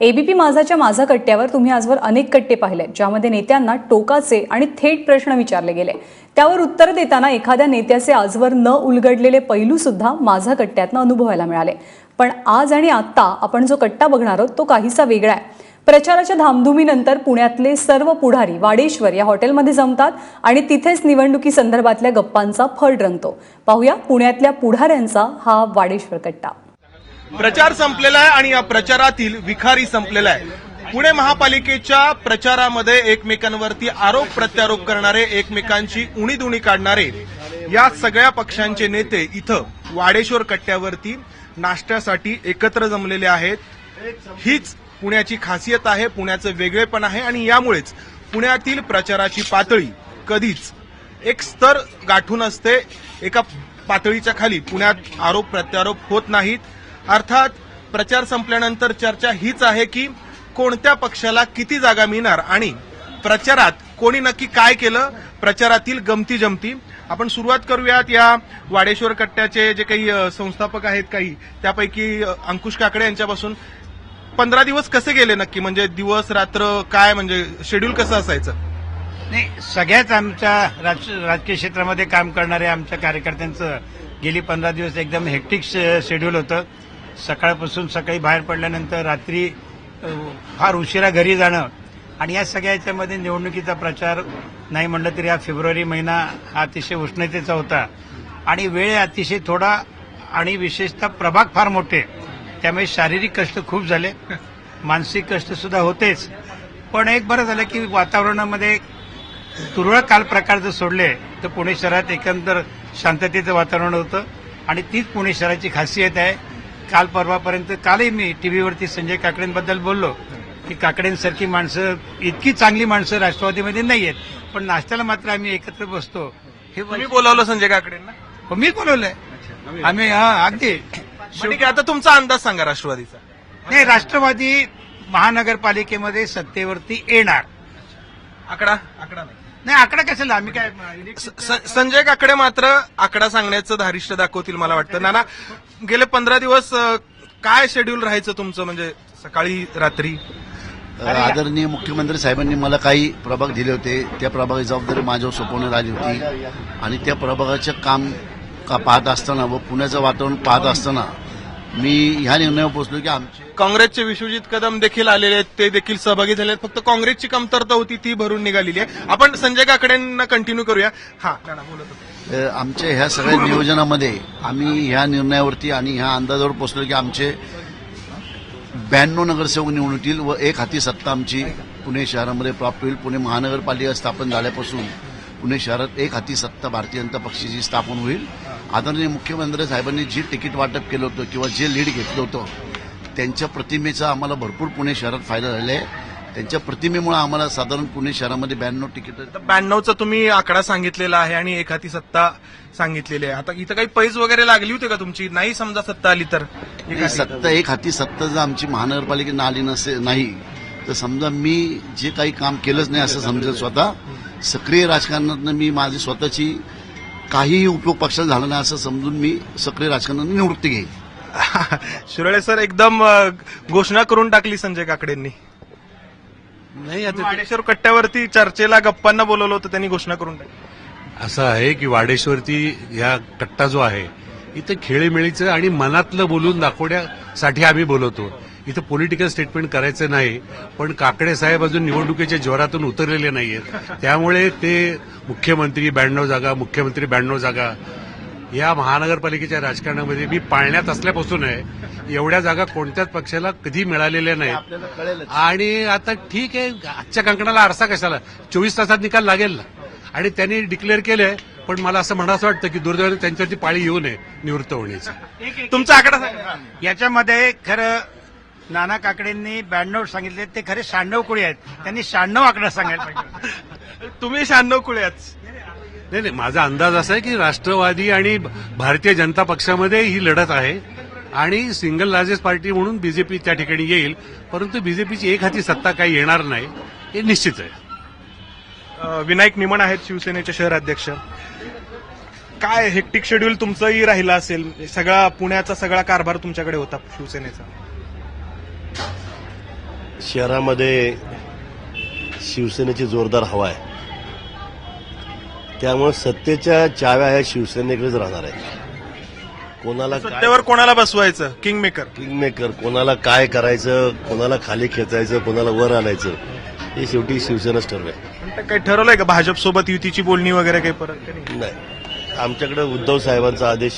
ABP माझाच्या माझा कट्ट्यावर तुम्ही आजवर अनेक कट्टे पाहिले ज्यामध्ये नेत्यांना टोकाचे आणि थेट प्रश्न विचारले गेले. त्यावर उत्तर देताना एखाद्या नेत्याचे आजवर न उलगडलेले पैलू सुद्धा माझा कट्ट्यातनं अनुभवायला मिळाले. पण आज आणि आत्ता आपण जो कट्टा बघणार आहोत तो काहीसा वेगळा आहे. प्रचाराच्या धामधुमीनंतर पुण्यातले सर्व पुढारी वाडेश्वर या हॉटेलमध्ये जमतात आणि तिथेच निवडणुकी संदर्भातल्या गप्पांचा फड रंगतो. पाहूया पुण्यातल्या पुढाऱ्यांचा हा वाडेश्वर कट्टा. प्रचार संपलेला आहे आणि या प्रचारातील विखारी संपलेला आहे. पुणे महापालिकेच्या प्रचारामध्ये एकमेकांवरती आरोप प्रत्यारोप करणारे एकमेकांची उणीदुणी काढणारे या सगळ्या पक्षांचे नेते इथं वाडेश्वर कट्ट्यावरती नाश्त्यासाठी एकत्र जमलेले आहेत. हीच पुण्याची खासियत आहे पुण्याचं वेगळेपण आहे आणि यामुळेच पुण्यातील प्रचाराची पातळी कधीच एक स्तर गाठून असते. एका पातळीच्या खाली पुण्यात आरोप प्रत्यारोप होत नाहीत. अर्थात प्रचार संपल्यानंतर चर्चा हीच आहे की कोणत्या पक्षाला किती जागा मिळणार आणि प्रचारात कोणी नक्की काय केलं प्रचारातील गमती जमती. आपण सुरुवात करूयात या वाडेश्वर कट्ट्याचे जे काही संस्थापक आहेत काही त्यापैकी अंकुश काकडे यांच्यापासून. पंधरा दिवस कसे गेले नक्की? म्हणजे दिवस रात्र काय? म्हणजे शेड्यूल कसं असायचं? नाही सगळ्याच आमच्या राज- राजकीय क्षेत्रामध्ये काम करणाऱ्या आमच्या कार्यकर्त्यांचं गेली पंधरा दिवस एकदम हेक्टिक शेड्यूल होतं. सकाळपासून सकाळी बाहेर पडल्यानंतर रात्री फार उशिरा घरी जाणं आणि या सगळ्या याच्यामध्ये निवडणुकीचा प्रचार नाही म्हणलं तरी हा फेब्रुवारी महिना हा अतिशय उष्णतेचा होता. आणि वेळ अतिशय थोडा आणि विशेषतः प्रभाग फार मोठे. त्यामुळे शारीरिक कष्ट खूप झाले. मानसिक कष्ट सुद्धा होतेच. पण एक बरं झालं की वातावरणामध्ये तुरळक काल प्रकार जर सोडले तर पुणे शहरात एकंदर शांततेचं वातावरण होतं आणि तीच पुणे शहराची खासियत आहे. काल परवापर्यंत कालही मी टीव्हीवरती संजय काकडेंबद्दल बोललो की काकडेंसारखी माणसं इतकी चांगली माणसं राष्ट्रवादीमध्ये नाही आहेत पण नाश्त्याला मात्र आम्ही एकत्र बसतो. हे तुम्ही बोलावलं संजय काकडेंना? हो, मी बोलवलंय. आम्ही हा अगदी. आहे आता तुमचा अंदाज सांगा राष्ट्रवादीचा. नाही राष्ट्रवादी महानगरपालिकेमध्ये सत्तेवरती येणार. आकडा? आकडा नाही. नाही आकडा कशाला आम्ही काय स- संजय काकडे मात्र आकडा सांगण्याचं धारिष्ट दाखवतील मला वाटतं. नाना गेले पंधरा दिवस अ, काय शेड्यूल राहायचं तुमचं? म्हणजे सकाळी रात्री? आदरणीय मुख्यमंत्री साहेबांनी मला काही प्रभाग दिले होते. त्या प्रभागाची जबाबदारी माझ्यावर सोपवण्यात आली होती. आणि त्या प्रभागाचं काम का पाहत असताना व पुण्याचं वातावरण पाहत असताना मी ह्या निर्णयावर पोहोचलो की आमचे काँग्रेसचे विश्वजित कदम देखील आलेले आहेत ते देखील सहभागी झाले आहेत. फक्त काँग्रेसची कमतरता होती ती भरून निघालेली आहे. आपण संजय काकडेंना कंटिन्यू करूया. हा नाना बोलत होते. अ, आमच्या ह्या सगळ्या नियोजनामध्ये आम्ही ह्या निर्णयावरती आणि ह्या अंदाजावर पोहोचलो की आमचे ब्याण्णव नगरसेवक निवडणुकील व एक हाती सत्ता आमची पुणे शहरामध्ये प्राप्त होईल. पुणे महानगरपालिका स्थापन झाल्यापासून पुणे शहरात एक हाती सत्ता भारतीय जनता पक्षाची स्थापन होईल. आदरणीय मुख्यमंत्री साहेबांनी जी तिकीट वाटप केलं होतं किंवा जे लीड घेतलं होतं त्यांच्या प्रतिमेचा आम्हाला भरपूर पुणे शहरात फायदा झाला आहे. त्यांच्या प्रतिमेमुळे आम्हाला साधारण पुणे शहरामध्ये ब्याण्णव तिकीट ब्याण्णवचा तुम्ही आकडा सांगितलेला आहे आणि एक हाती सत्ता सांगितलेली आहे. आता इथं काही पैज वगैरे लागली होती का तुमची? नाही समजा सत्ता आली तर. सत्ता एक हाती सत्ता जर आमची महानगरपालिकेनं आली नसे नाही तर समजा मी जे काही काम केलंच नाही असं समजेल स्वतः. सक्रिय राजकारणातनं मी माझी स्वतःची काहीही उपयोग पक्षाला झाला नाही असं समजून मी सक्रिय राजकारणात निवृत्ती घेईन. शिरोळे सर एकदम अ, घोषणा करून टाकली संजय काकडेंनी. नाही आता वाडेश्वर कट्ट्यावरती चर्चेला गप्पांना बोलवलं होतं त्यांनी घोषणा करून टाकली. असं आहे की वाडेश्वरती या कट्टा जो आहे इथं खेळीमेळीचं आणि मनातलं बोलून दाखवण्यासाठी आम्ही बोलवतो. इथं पॉलिटिकल स्टेटमेंट करायचं नाही पण काकडे साहेब अजून निवडणुकीच्या जोरातून उतरलेले नाहीयेत. त्यामुळे ते मुख्यमंत्री ब्याण्णव जागा मुख्यमंत्री ब्याण्णव जागा या महानगरपालिकेच्या राजकारणामध्ये मी पाळण्यात असल्यापासून आहे एवढ्या जागा कोणत्याच पक्षाला कधी मिळालेल्या कळेलच. आणि आता ठीक आहे आजच्या कंकणाला आरसा कशाला? चोवीस तासात निकाल लागेल ना. आणि त्यांनी डिक्लेअर केलंय पण मला असं म्हणावं वाटतं की दुर्दैवाने त्यांच्यावरती पाळी येऊ नये निवृत्त होण्याची. तुमचा आकडा सांगा. याच्यामध्ये खरं नाना काकडेंनी ब्याण्णव सांगितले ते खरे शहाण्णव कुळी आहेत. त्यांनी शहाण्णव आकडा सांगायला पाहिजे. तुम्ही शहाण्णव कुळ्याच नाही नाही माझा अंदाज असा आहे की राष्ट्रवादी आणि भारतीय जनता पक्षामध्ये ही लढत आहे आणि सिंगल लार्जेस्ट पार्टी म्हणून बीजेपी त्या ठिकाणी येईल परंतु बीजेपीची एक हाती सत्ता काही येणार नाही हे निश्चित आहे. विनायक निमण आहेत शिवसेनेचे शहर अध्यक्ष. काय हेक्टिक शेड्यूल तुमचंही राहिलं असेल सगळा पुण्याचा सगळा कारभार तुमच्याकडे होता शिवसेनेचा. शहरामध्ये शिवसेनेची जोरदार हवा आहे. त्यामुळे सत्तेच्या चाव्या ह्या शिवसेनेकडेच राहणार आहेत. कोणाला काय सत्तेवर कोणाला बसवायचं? किंग मेकर किंगमेकर कोणाला काय करायचं कोणाला खाली खेचायचं कोणाला वर आणायचं हे शेवटी शिवसेनाच ठरवेल काही ठरवलंय का? भाजप सोबत युतीची बोलणी वगैरे काही परत नाही? आमच्याकडे उद्धव साहेबांचा आदेश.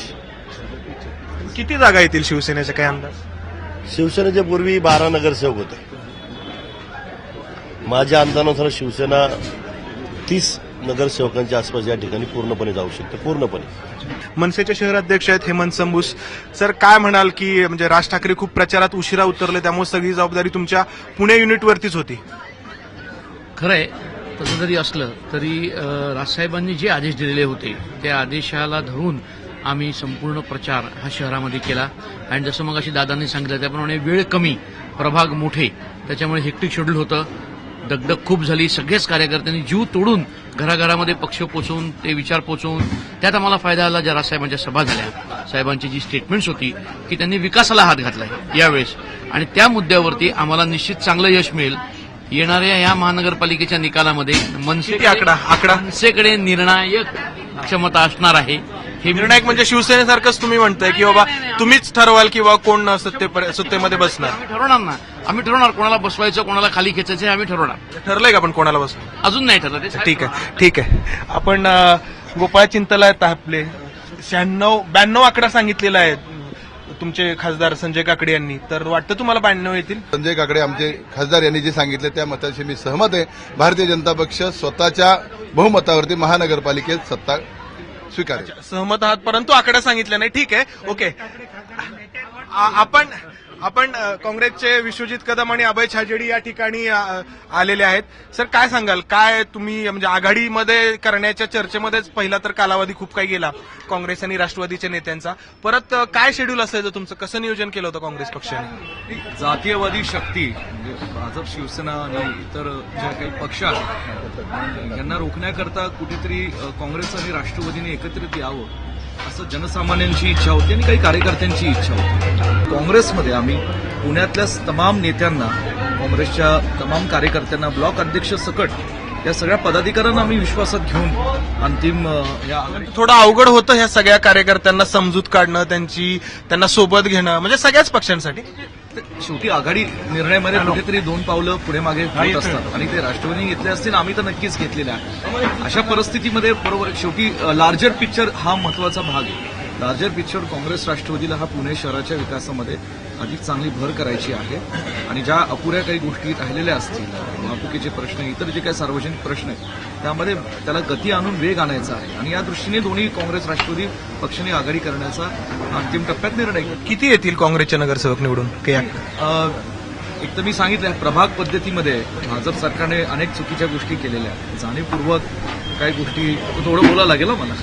किती जागा येतील शिवसेनेचे? काही अंदाज? शिवसेनेच्या पूर्वी बारा नगरसेवक होते. माझ्या अंदाजानुसार शिवसेना तीस नगरसेवकांच्या आसपास या ठिकाणी पूर्णपणे जाऊ शकते पूर्णपणे. मनसेचे शहराध्यक्ष आहेत हेमंत संबूस. सर काय म्हणाल की म्हणजे राज ठाकरे खूप प्रचारात उशिरा उतरले त्यामुळे सगळी जबाबदारी तुमच्या पुणे युनिटवरतीच होती. खरं आहे तसं जरी असलं तरी राजसाहेबांनी जे आदेश दिलेले होते त्या आदेशाला धरून आम्ही संपूर्ण प्रचार हा शहरामध्ये केला. आणि जसं मग अशी दादांनी सांगितलं त्याप्रमाणे वेळ कमी प्रभाग मोठे त्याच्यामुळे हेक्टिक शेड्यूल होतं. दगदग खूप झाली. सगळेच कार्यकर्त्यांनी जीव तोडून घराघरामध्ये पक्ष पोचवून ते विचार पोचवून त्यात आम्हाला फायदा आला. ज्या राजसाहेबांच्या सभा झाल्या. साहेबांची जी स्टेटमेंट्स होती की त्यांनी विकासाला हात घातलाय यावेळेस. आणि त्या मुद्द्यावरती आम्हाला निश्चित चांगलं यश मिळेल. येणाऱ्या या महानगरपालिकेच्या निकालामध्ये मनसे आकडा? आकडा? मनसेकडे निर्णायक क्षमता असणार आहे. हे निर्णायक म्हणजे शिवसेनेसारखंच तुम्ही म्हणताय की बाबा तुम्हीच ठरवाल की बाबा कोण सत्ते सत्तेमध्ये बसणार. ठरवणार ना. आम्ही ठरवणार कोणाला बसवायचं कोणाला खाली खेचायचं हे आम्ही ठरवणार. ठरलंय का पण कोणाला बसणार अजून नाही ठरलं ते ठीक आहे ठीक आहे. आपण अं, गोपाळ चिंतला आहेत आपले. शहाण्णव ब्याण्णव आकडा सांगितलेला आहे तुमचे खासदार संजय काकडे यांनी. तर वाटतं तुम्हाला ब्याण्णव येतील? संजय काकडे आमचे खासदार यांनी जे सांगितले त्या मताशी मी सहमत आहे. भारतीय जनता पक्ष स्वतःच्या बहुमतावरती महानगरपालिकेत सत्ता स्वीकारेल. सहमत आहात परंतु आकडा सांगितला नाही. ठीक आहे ओके. आ- आपण आपण काँग्रेसचे विश्वजित कदम आणि अभय छाजेडी या ठिकाणी आलेले आहेत. सर काय सांगाल? काय तुम्ही म्हणजे आघाडीमध्ये करण्याच्या चर्चेमध्येच पहिला तर कालावधी खूप काही गेला काँग्रेस आणि राष्ट्रवादीच्या नेत्यांचा. परत काय शेड्यूल असायचं तुमचं? कसं नियोजन केलं होतं काँग्रेस पक्षाने? जातीयवादी शक्ती म्हणजे भाजप शिवसेना आणि इतर ज्या काही पक्ष आहेत यांना रोखण्याकरता कुठेतरी काँग्रेस आणि राष्ट्रवादीने एकत्रित यावं. असं जनसामान्यांची इच्छा होती आणि काही कार्यकर्त्यांची इच्छा होती. काँग्रेसमध्ये आम्ही पुण्यातल्या तमाम नेत्यांना काँग्रेसच्या तमाम कार्यकर्त्यांना ब्लॉक अध्यक्ष सकट या सगळ्या पदाधिकाऱ्यांना आम्ही विश्वासात घेऊन अंतिम या म्हणजे थोडं अवघड होतं ह्या सगळ्या कार्यकर्त्यांना समजूत काढणं त्यांची त्यांना सोबत घेणं म्हणजे सगळ्याच पक्षांसाठी. शेवटी आघाडी निर्णयामध्ये कुठेतरी दोन पावलं पुढे मागे होत असतात. आणि ते राष्ट्रवादीने घेतले असतील आम्ही तर नक्कीच घेतलेले आहे अशा परिस्थितीमध्ये बरोबर शेवटी लार्जर पिक्चर हा महत्त्वाचा भाग आहे. लार्जर पिक्चर काँग्रेस राष्ट्रवादीला हा पुणे शहराच्या विकासामध्ये अधिक चांगली भर करायची आहे आणि ज्या अपुऱ्या काही गोष्टी राहिलेल्या असतील वाहतुकीचे प्रश्न इतर जे काही सार्वजनिक प्रश्न आहेत त्यामध्ये त्याला गती आणून वेग आणायचा आहे. आणि या दृष्टीने दोन्ही काँग्रेस राष्ट्रवादी पक्षाने आघाडी करण्याचा अंतिम टप्प्यात निर्णय किती येतील काँग्रेसचे नगरसेवक निवडून? एक तर मी सांगितलं प्रभाग पद्धतीमध्ये भाजप सरकारने अनेक चुकीच्या गोष्टी केलेल्या आहेत. जाणीवपूर्वक काही गोष्टी थोडं बोलावं लागेल ना मला.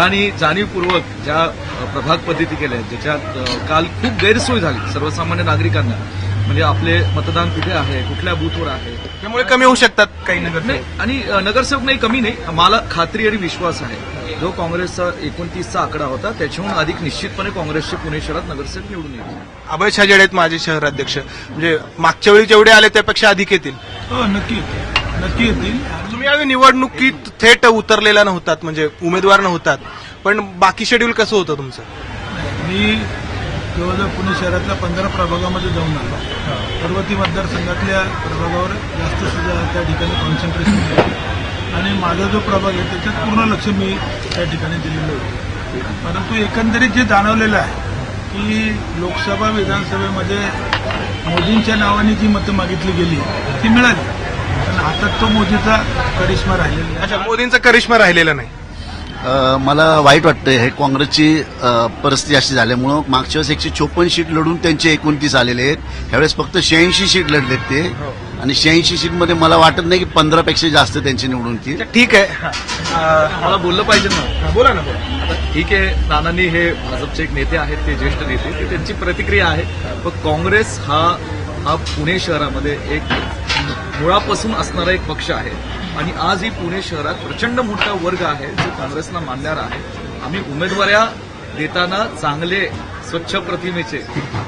आणि जाणीवपूर्वक ज्या प्रभाग पद्धती केल्या आहेत ज्याच्यात काल खूप गैरसोय झाली सर्वसामान्य नागरिकांना. म्हणजे आपले मतदान कुठे आहे कुठल्या बूथवर आहे? त्यामुळे कमी होऊ शकतात काही नाही नगरसेवक आणि नगरसेवक नाही कमी नाही. मला खात्री आणि विश्वास आहे. जो काँग्रेसचा एकोणतीसचा आकडा होता त्याच्याहून अधिक निश्चितपणे काँग्रेसचे पुणे शहरात नगरसेवक निवडून येतील. अभय छाजेड आहेत माझे शहराध्यक्ष. म्हणजे मागच्या वेळी जेवढे आले त्यापेक्षा अधिक येतील. हो नक्की नक्की येतील. तुम्ही यावेळी निवडणुकीत थेट उतरलेला नव्हतात म्हणजे उमेदवार नव्हतात. पण बाकी शेड्यूल कसं होतं तुमचं? मी जवळजवळ पुणे शहरातल्या पंधरा प्रभागामध्ये जाऊन आलो पर्वती मतदारसंघातल्या प्रभागावर जास्त सुद्धा त्या ठिकाणी कॉन्सन्ट्रेशन केलं आणि माझा जो प्रभाग आहे त्याच्यात पूर्ण लक्ष मी त्या ठिकाणी दिलेलं होतं परंतु एकंदरीत जे जाणवलेलं आहे की लोकसभा विधानसभेमध्ये मोदींच्या नावाने जी मतं मागितली गेली ती मिळाली. पण हातात तो मोदीचा करिश्मा राहिलेला नाही. अच्छा मोदींचा करिश्मा राहिलेला नाही. अ, मला वाईट वाटतंय हे काँग्रेसची परिस्थिती अशी झाल्यामुळं मागच्या वेळेस एकशे चोपन्न सीट लढून त्यांचे एकोणतीस आलेले आहेत. ह्यावेळेस फक्त शहाऐंशी सीट लढलेत ते. आणि शहाऐंशी सीटमध्ये मला वाटत नाही की पंधरापेक्षा जास्त त्यांचे निवडून येतील. ठीक आहे. अं, मला बोललं पाहिजे ना. बोला ना बोला. आता ठीक आहे नानांनी हे भाजपचे एक नेते आहेत ते ज्येष्ठ नेते ते त्यांची प्रतिक्रिया आहे. पण काँग्रेस हा हा पुणे शहरामध्ये एक मुळापासून असणारा एक पक्ष आहे. आणि आजही पुणे शहरात प्रचंड मोठा वर्ग आहे जो काँग्रेसला मानणारा आहे. आम्ही उमेदवाऱ्या देताना चांगले स्वच्छ प्रतिमेचे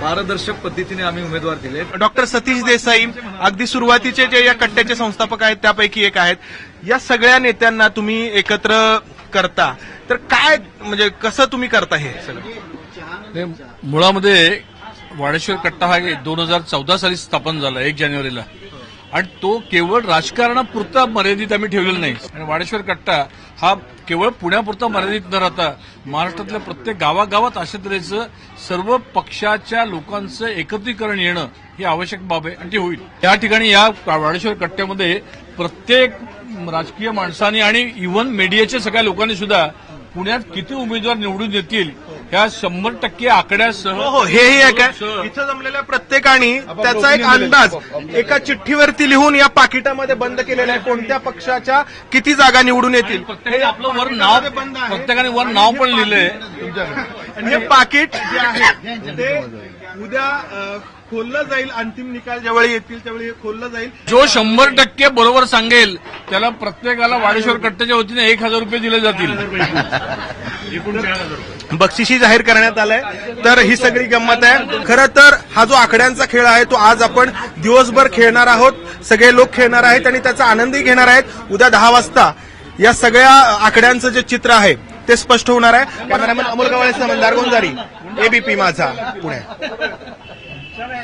पारदर्शक पद्धतीने आम्ही उमेदवार दिले. डॉक्टर सतीश देसाई अगदी सुरुवातीचे जे या कट्ट्याचे संस्थापक आहेत त्यापैकी एक आहेत. या सगळ्या नेत्यांना तुम्ही एकत्र करता. तर काय म्हणजे कसं तुम्ही करता हे? सगळं मुळामध्ये वाडेश्वर कट्टा हा दोन हजार चौदा साली स्थापन झाला एक जानेवारीला. आणि तो केवळ राजकारणापुरता मर्यादित आम्ही ठेवलेला नाही. आणि वाडेश्वर कट्टा हा केवळ पुण्यापुरता मर्यादित न राहता महाराष्ट्रातल्या प्रत्येक गावागावात अशा तऱ्हेचं सर्व पक्षाच्या लोकांचं एकत्रीकरण येणं ही आवश्यक बाब आहे आणि ती होईल. या ठिकाणी या वाडेश्वर कट्ट्यामध्ये प्रत्येक राजकीय माणसांनी आणि इव्हन मीडियाच्या सगळ्या लोकांनी सुद्धा पुण्यात किती उमेदवार निवडून येतील ह्या शंभर टक्के आकड्यासह हो हो हेही एक आहे. इथं जमलेल्या प्रत्येकाने त्याचा एक अंदाज एका चिठ्ठीवरती लिहून या पाकिटामध्ये बंद केलेला आहे. कोणत्या पक्षाच्या किती जागा निवडून येतील? प्रत्येकाने आपलं वर नाव बंद आहे. प्रत्येकाने वर नाव पण लिहिलंय. आणि हे पाकिट जे आहे ते उद्या खोललं जाईल अंतिम निकाल ज्यावेळी येतील त्यावेळी हे खोललं जाईल. जो शंभर टक्के बरोबर सांगेल त्याला प्रत्येकाला वाडेश्वर कट्ट्याच्या वतीने एक हजार रुपये दिले जातील. बक्षिशी जाहीर करण्यात आलंय. तर ही सगळी गंमत आहे. खरं तर हा जो आकड्यांचा खेळ आहे तो आज आपण दिवसभर खेळणार आहोत. सगळे लोक खेळणार आहेत आणि त्याचा आनंदही घेणार आहेत. उद्या दहा वाजता या सगळ्या आकड्यांचं जे चित्र आहे ते स्पष्ट होणार आहे. कॅमेरामॅन अमोल गवाळे समजदार गोंजारी एबीपी माझा पुणे. চলে